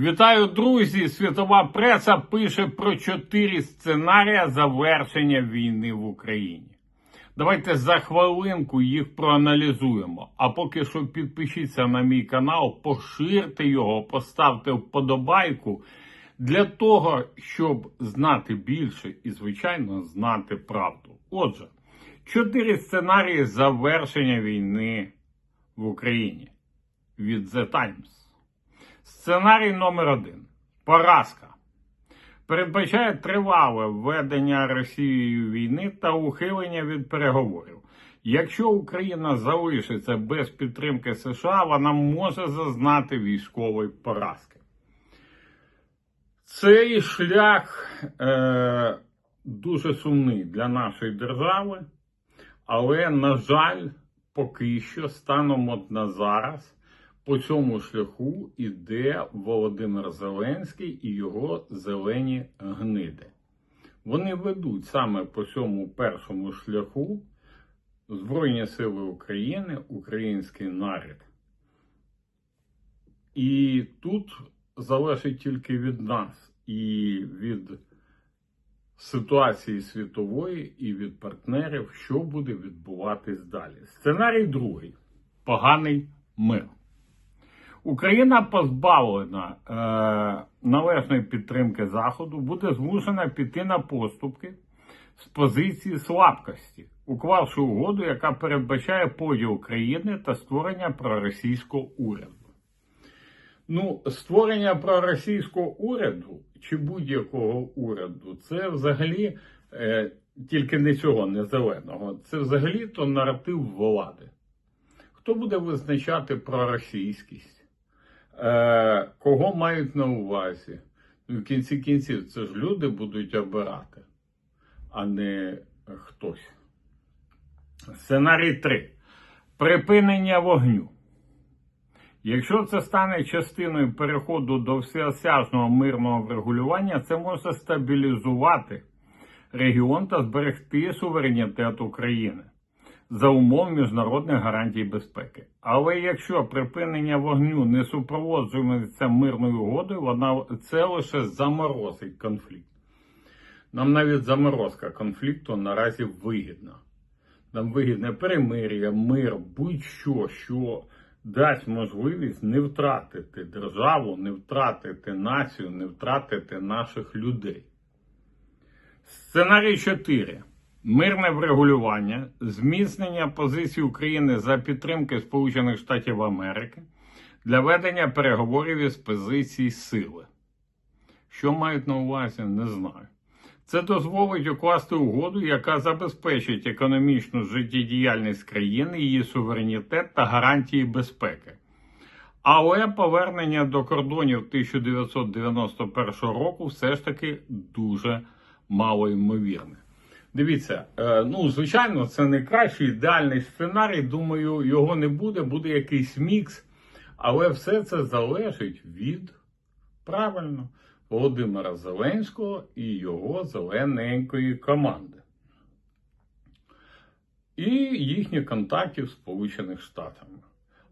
Вітаю, друзі! Світова преса пише про чотири сценарії завершення війни в Україні. Давайте за хвилинку їх проаналізуємо. А поки що підпишіться на мій канал, поширте його, поставте вподобайку для того, щоб знати більше і, звичайно, знати правду. Отже, чотири сценарії завершення війни в Україні від The Times. Сценарій номер один. Поразка. Передбачає тривале введення Росією війни та ухилення від переговорів. Якщо Україна залишиться без підтримки США, вона може зазнати військової поразки. Цей шлях е, дуже сумний для нашої держави, але, на жаль, поки що станом от на зараз по цьому шляху іде Володимир Зеленський і його зелені гниди. Вони ведуть саме по цьому першому шляху Збройні Сили України, український народ. І тут залежить тільки від нас і від ситуації світової, і від партнерів, що буде відбуватись далі. Сценарій другий поганий мир. Україна позбавлена е, належної підтримки Заходу, буде змушена піти на поступки з позиції слабкості, уклавши угоду, яка передбачає поділ країни та створення проросійського уряду. Ну, створення проросійського уряду чи будь-якого уряду, це взагалі е, тільки не цього, не зеленого, це взагалі то наратив влади. Хто буде визначати проросійськість? Е, кого мають на увазі? Ну, в кінці кінців це ж люди будуть обирати, а не хтось. Сценарій 3. Припинення вогню. Якщо це стане частиною переходу до всеосяжного мирного врегулювання, це може стабілізувати регіон та зберегти суверенітет України за умов міжнародних гарантій безпеки. Але якщо припинення вогню не супроводжується мирною угодою, вона це лише заморозить конфлікт. Нам навіть заморозка конфлікту наразі вигідна. Нам вигідне перемир'я, мир, будь-що, що дасть можливість не втратити державу, не втратити націю, не втратити наших людей. Сценарій 4. Мирне врегулювання, зміцнення позиції України за підтримки Сполучених Штатів Америки для ведення переговорів із позицій сили. Що мають на увазі, не знаю. Це дозволить укласти угоду, яка забезпечить економічну життєдіяльність країни, її суверенітет та гарантії безпеки. Але повернення до кордонів 1991 року все ж таки дуже малоймовірне. Дивіться, е, ну звичайно, це не кращий ідеальний сценарій. Думаю, його не буде, буде якийсь мікс, але все це залежить від правильно Володимира Зеленського і його зелененької команди. І їхніх контактів з Сполучених Штатами.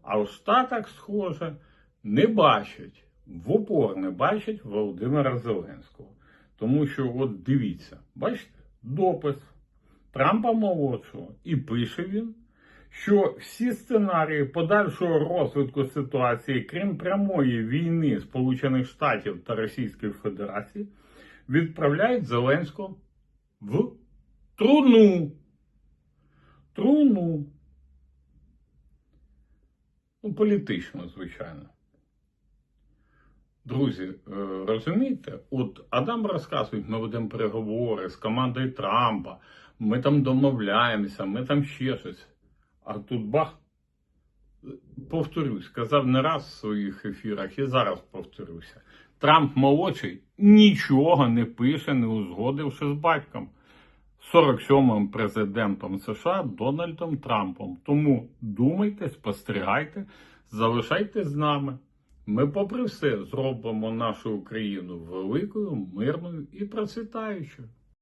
А в Штатах, схоже, не бачать, в упор не бачать Володимира Зеленського. Тому що, от дивіться, бачите? Допис Трампа молодшого, і пише він, що всі сценарії подальшого розвитку ситуації, крім прямої війни Сполучених Штатів та Російської Федерації, відправляють Зеленського в труну. Труну. Ну, політично, звичайно. Друзі, е, розумієте, от Адам розказує, ми ведемо переговори з командою Трампа, ми там домовляємося, ми там ще щось. А тут бах, повторюсь, сказав не раз в своїх ефірах і зараз повторюся. Трамп молодший нічого не пише, не узгодивши з батьком. 47-м президентом США Дональдом Трампом. Тому думайте, спостерігайте, залишайтесь з нами. Ми, попри все, зробимо нашу Україну великою, мирною і процвітаючою.